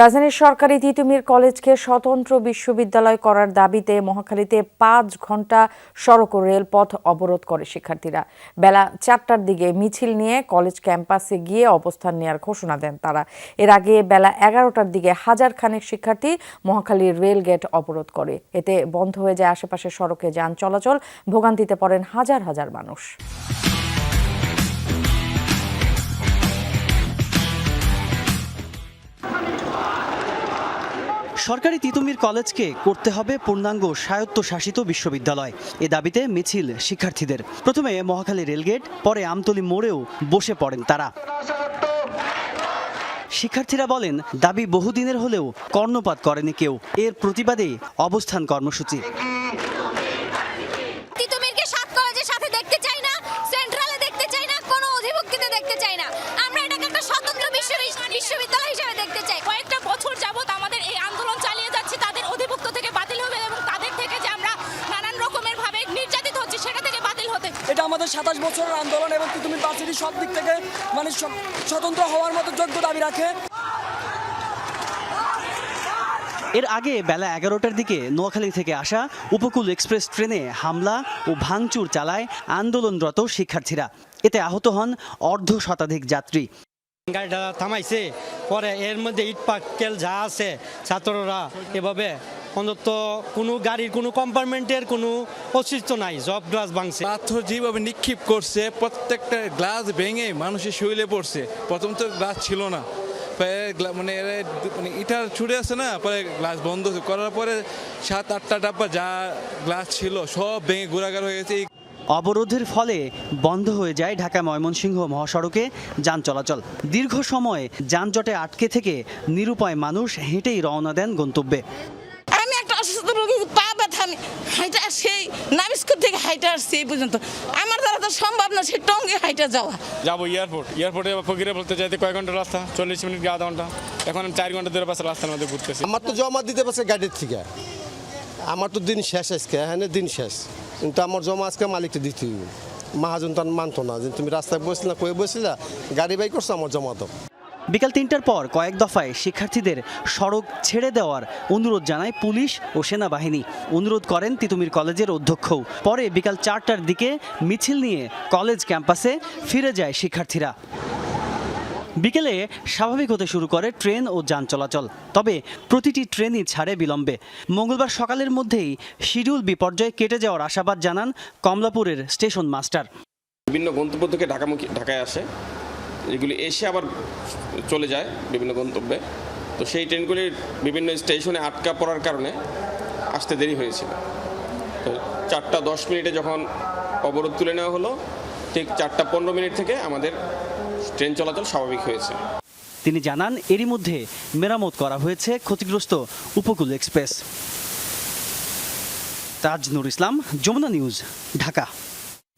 রাজধানীর সরকারি তিতুমির কলেজকে স্বতন্ত্র বিশ্ববিদ্যালয় করার দাবিতে মহাখালীতে পাঁচ ঘণ্টা সড়ক ও রেলপথ অবরোধ করে শিক্ষার্থীরা। বেলা চারটার দিকে মিছিল নিয়ে কলেজ ক্যাম্পাসে গিয়ে অবস্থান নেওয়ার ঘোষণা দেন তারা। এর আগে বেলা এগারোটার দিকে হাজার খানেক শিক্ষার্থী মহাখালীর রেল গেট অবরোধ করে। এতে বন্ধ হয়ে যায় আশেপাশের সড়কে যান চলাচল, ভোগান্তিতে পড়েন হাজার হাজার মানুষ। সরকারি তিতুমির কলেজকে করতে হবে পূর্ণাঙ্গ স্বায়ত্তশাসিত বিশ্ববিদ্যালয়। এ দাবিতে মিছিল শিক্ষার্থীদের। প্রথমে মহাখালী রেলগেট, পরে আমতলি মোড়েও বসে পড়েন তারা। শিক্ষার্থীরা বলেন, দাবি বহুদিনের হলেও কর্ণপাত করেনি কেউ। এর প্রতিবাদে অবস্থান কর্মসূচি। তিতুমিরকে সাতাশ বছরের আন্দোলন এবং তিতুমির ভার্সিটি সব দিক থেকে মানে স্বতন্ত্র হওয়ার মতো যোগ্য দাবি রাখে। এর আগে বেলা এগারোটার দিকে নোয়াখালী থেকে আসা উপকূল এক্সপ্রেস ট্রেনে হামলা ও ভাঙচুর চালায় আন্দোলনরত শিক্ষার্থীরা। এতে আহত হন অর্ধ শতাধিক যাত্রী। গাড়িটা থামাইছে পরে এর মধ্যে ইট পাক্কেল যা আছে ছাত্ররা এভাবে অন্তত কোনো গাড়ির কোনো কম্পার্টমেন্টের কোনো অস্তিত্ব নাই জব গ্লাস ভাঙছে। পাথর যেভাবে নিক্ষিপ করছে প্রত্যেকটা গ্লাস ভেঙে মানুষের শরীরে পড়ছে। প্রথম তো গ্লাস ছিল না। মানে মানে ইটার ছুটে আসে না পরে গ্লাস বন্ধ করার পরে সাত আটটা ডাব্বা যা গ্লাস ছিল সব ভেঙে ঘোরাঘার হয়ে গেছে। অবরোধের ফলে বন্ধ হয়ে যায় ঢাকা ময়মনসিংহ মহাসড়কে যান চলাচল। দীর্ঘ সময় যানজটে আটকে থেকে নিরুপায় মানুষ হেঁটেই রওনা দেন গন্তব্যে। আমি হাইটা সেই নাবিস্কুর থেকে হাইটা আসছি এই পর্যন্ত। আমার দ্বারা তো সম্ভব না সে টঙ্গে হাইটা যাওয়া। যাব এয়ারপোর্ট এয়ারপোর্টে ফকিরে বলতে যাইতে কয় ঘণ্টা রাস্তা? চল্লিশ মিনিট আধা ঘণ্টা? এখন আমি চার ঘণ্টা ধরে পাশে রাস্তার মধ্যে ঘুরতেছি। আমার তো জমা দিতে পারছে গাড়ির থেকে। আমার তো দিন শেষ আজকে হ্যাঁ দিন শেষ। কিন্তু আমার জমা আজকে মালিককে দিতে হইব। মাহাজন তো মানতো না যে তুমি রাস্তায় বসলে কয়ে বসিলা? গাড়ি বাই করছ আমার জমা দাও বিকাল তিনটার পর কয়েক দফায় শিক্ষার্থীদের সড়ক ছেড়ে দেওয়ার অনুরোধ জানায় পুলিশ ও সেনাবাহিনী। অনুরোধ করেন তিতুমির কলেজের অধ্যক্ষও পরে বিকাল চারটার দিকে মিছিল নিয়ে কলেজ ক্যাম্পাসে ফিরে যায় শিক্ষার্থীরা। বিকেলে স্বাভাবিক হতে শুরু করে ট্রেন ও যান চলাচল। তবে প্রতিটি ট্রেনই ছাড়ে বিলম্বে। মঙ্গলবার সকালের মধ্যেই শিডিউল বিপর্যয় কেটে যাওয়ার আশাবাদ জানান কমলাপুরের স্টেশন মাস্টার। বিভিন্ন গন্তব্য থেকে ঢাকামুখী ঢাকায় আসে। এগুলি এসে আবার চলে যায় বিভিন্ন গন্তব্যে। তো সেই ট্রেনগুলির বিভিন্ন স্টেশনে আটকা পড়ার কারণে আসতে দেরি হয়েছিল। তো চারটা দশ মিনিটে যখন অবরোধ তুলে নেওয়া হলো, ঠিক চারটা পনেরো মিনিট থেকে আমাদের ট্রেন চলাচল স্বাভাবিক হয়েছে। তিনি জানান, এরই মধ্যে মেরামত করা হয়েছে ক্ষতিগ্রস্ত উপকূল এক্সপ্রেস। তাজ নুর ইসলাম, যমুনা নিউজ, ঢাকা।